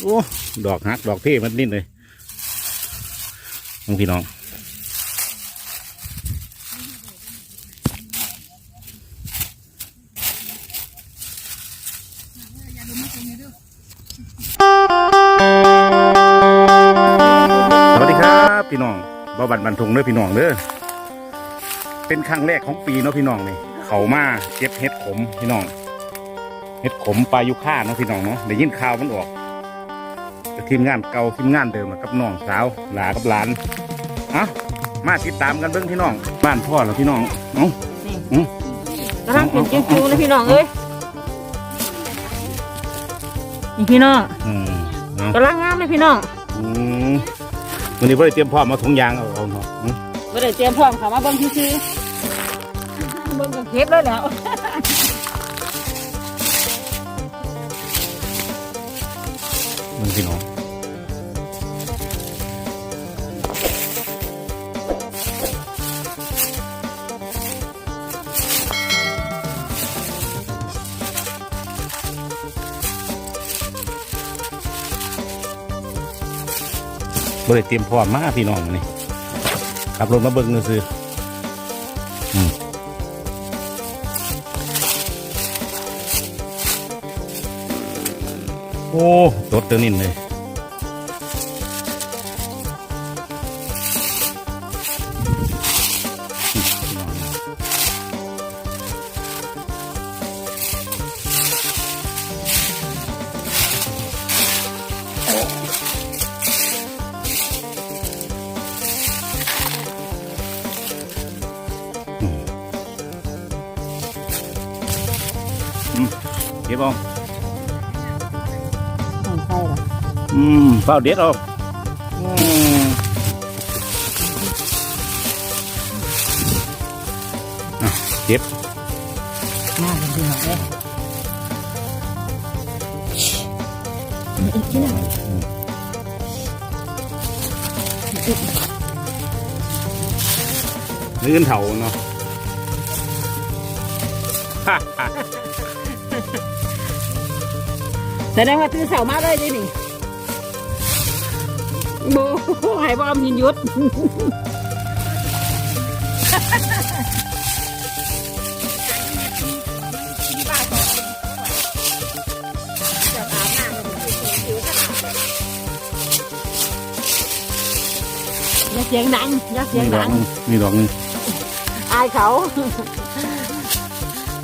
โอ้ดอกฮักดอกเพ่มันนิดเลยน้องพี่น้องสวัสดีครับพี่น้องบ่บันบันทงเด้อพี่น้องเด้อเป็นครั้งแรกของปีเนาะพี่น้องนี่เขามาเก็บเห็ดขมพี่น้องเห็ดขมปลายุค่าเนาะพี่น้องเนาะได้ยินข่าวมันออก ทีมงานเก่าทีมงานเดิมอะกับน้องสาวหลากับหลานเอะมาติดตามกันเบิ่งพี่น้อง บ้านพ่อแล้วพี่น้องเอ้ากำลังเป็นจิ้วๆเลยพี่น้องเอ้ยนี่พี่น้องอืมเอากำลังงามเลยพี่น้องอืมวันนี้พ่ได้เตรียมพร้อมมาถุงยางเอาเอาเนาะอืม ไม่ได้เตรียมพร้อมเขามาเบิ่งซื่อๆเบิ่งกับเก็บเลยแล้ว เบิ่งพี่น้องบ่ได้เตรียมพร้อมมากพี่น้องนี่ขับรถมาเบิ่งซื้ออืม โอ้ตดเตือนินเลยเก็บเอา อืมเฝ้าเด็ดเอาอืมอะเก็บมาเป็นพี่น้องเอ้ยอีกที่หนึ่งลื่นเถาเนาะแสดงว่าตื่นเสามาเลยดินี่โบให้บอมยินยุดอย่าเสียงดังอย่าเสียงมีดอดักงหนึงมีดอกหนึงอายเขา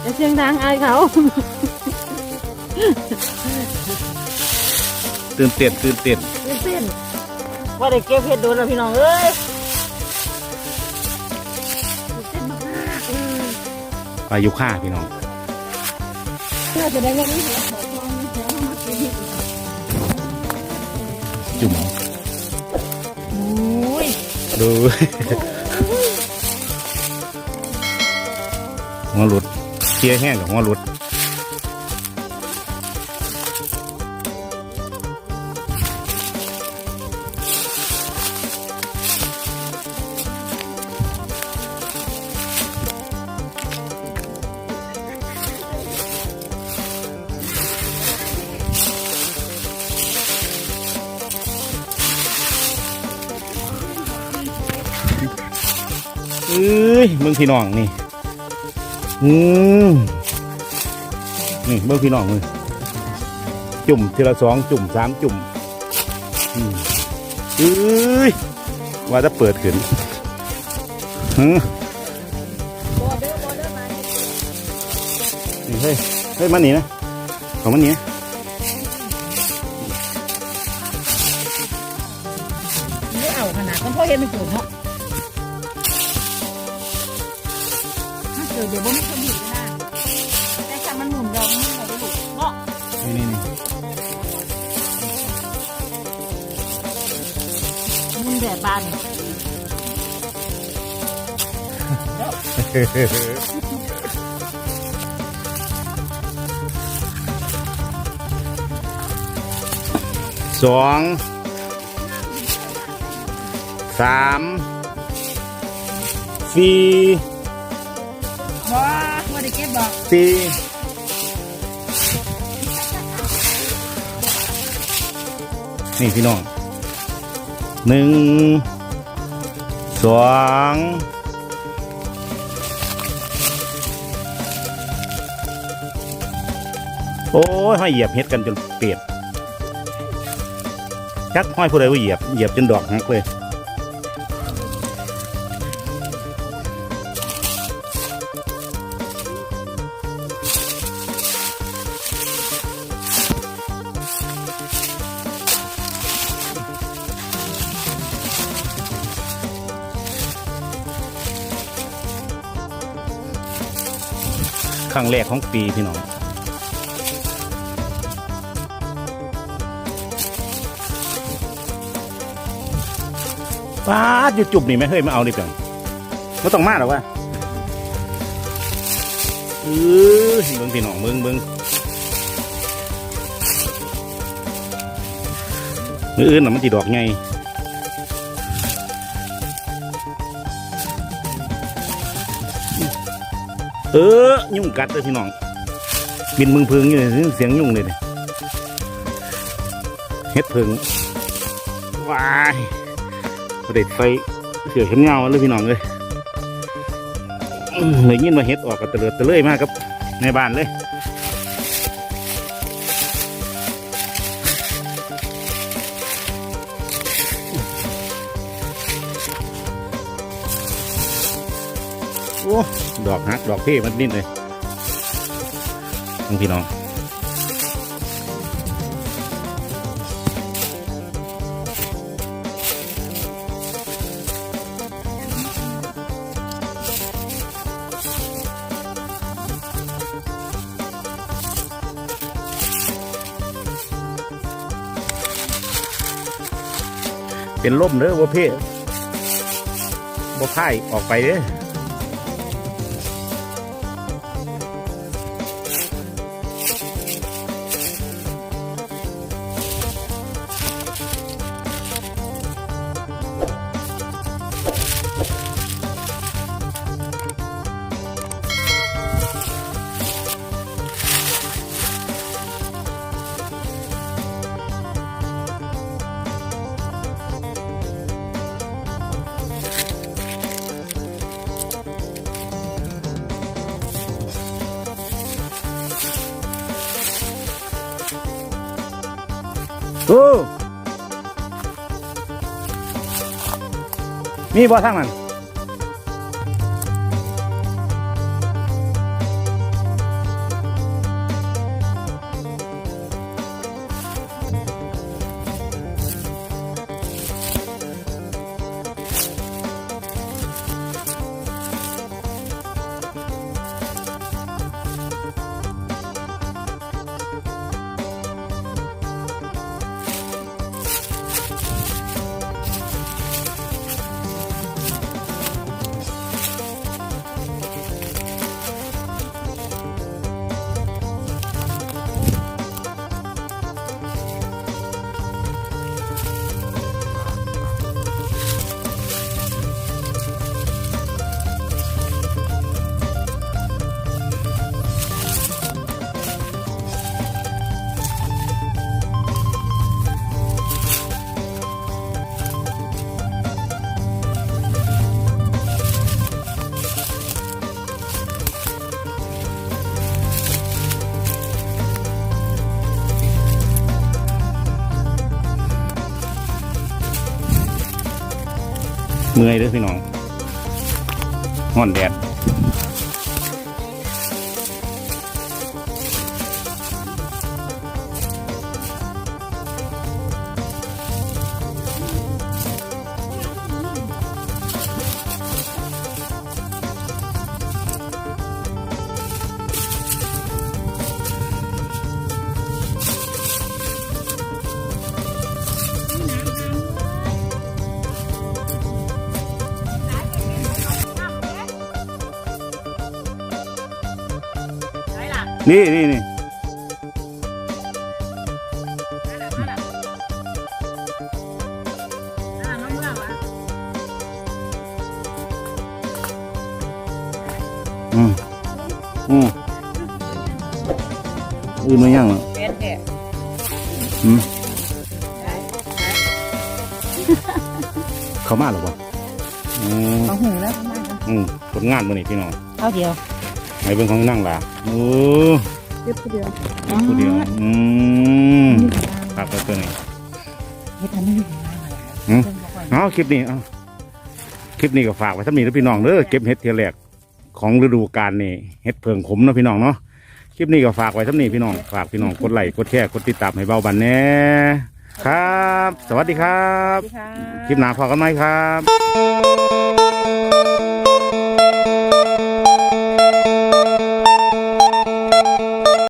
อย่าเสียงดังอายเขา ตื่นเต้นตื่นเต้นตื่นเต้น ว่าได้เก็บเห็ดโดนแล้วพี่น้องเอ้ยตื่นเต้นมากๆอืมปลายุค่าพี่น้องเพื่อจะได้เงินนี้เสียของทองเสียมาเก็บเห็ดจุ่มโอ้ยดูหัวหลุดเคลียร์แห้งกับหัวหลุด อ้ยเบิ่งพี่น้องนี่อืมนี่เบิ่งพี่น้องมือจุ่มทีละสองจุ่มสามจุ่มอืเอ้ยว่าจะเปิดขึ้นฮึบอเดอร์บอเดอร์มนี่เฮ้ยเฮ้ยมันหนีนะของมันหนีนะไม่เอาขนาดมันพ่อเห็นมันเกิดเนาะ ถ้าเกิดเดี๋ยวบ่มีคนอยู่นะแต่ถ้ามันหมุนเราไม่ได้หลุดเนาะนี่นี่นี่หมุนแดดบานสองสามสี่ สี่นี่พี่น้องหนึ่งสองโอ้ยห้อยเหยียบเฮ็ดกันจนเปียกจักห้อยผู้ใดว่าเหยียบเหยียบจนดอกหักเลย รั้งแรกของปีพี่น้องป้าดอยู่จุบนี่ไหมเฮ้ยมาเอาดิเปียงไม่ต้องมาหรอกวะเออเบิ่งพี่น้องเบิ่งเบิ่งมืออื่นน่ะมันจีดอกไง เออ ยุ่งกัดเลยพี่น้องบินมึงพึงอยู่นี่เสียงยุ่งเลยนี่เฮ็ดพึงว้ายประเด็ดไฟเสือเข็มเงาเลยพี่น้องเลยเลยยินมาเฮ็ดออกกับเตลิดเตะเลยมากครับในบ้านเลย ดอกฮักดอกเพ่มันนิ่นเลยพี่น้องเป็นล่มเด้อว่าเพ่บ่พ่ายออกไปเด้อ โอ้มีบ่ทางนั้น เมื่อยเด้อพี่น้องห่อนแดด นี่นี่นี่อืมอืมอืมไม่ยังหรอเป็ดเนี่ยอืมเขามาหรือเปล่าอืมเขาหูแล้วเขามากันอืมผลงานมื้อนี้พี่น้องเอาเดียว ในเบิ่งของนั่งล่ะโอ้เรียบเดียวผู้เดียวอืมครับแล้วตัวนี้เฮ็ดอันนี้อืมเอาคลิปนี้เอาคลิปนี้ก็ฝากไว้สำนีแล้วพี่น้องเด้อเก็บเห็ดเทียแรกของฤดูกาลนี่เห็ดเพิงขมเนาะพี่น้องเนาะคลิปนี้ก็ฝากไว้สำนีพี่น้องฝากพี่น้องกดไลค์กดแชร์กดติดตามให้เบาบันแน่ครับ สวัสดีครับสวัสดีค่ะคลิปหน้าพอกันไหมครับ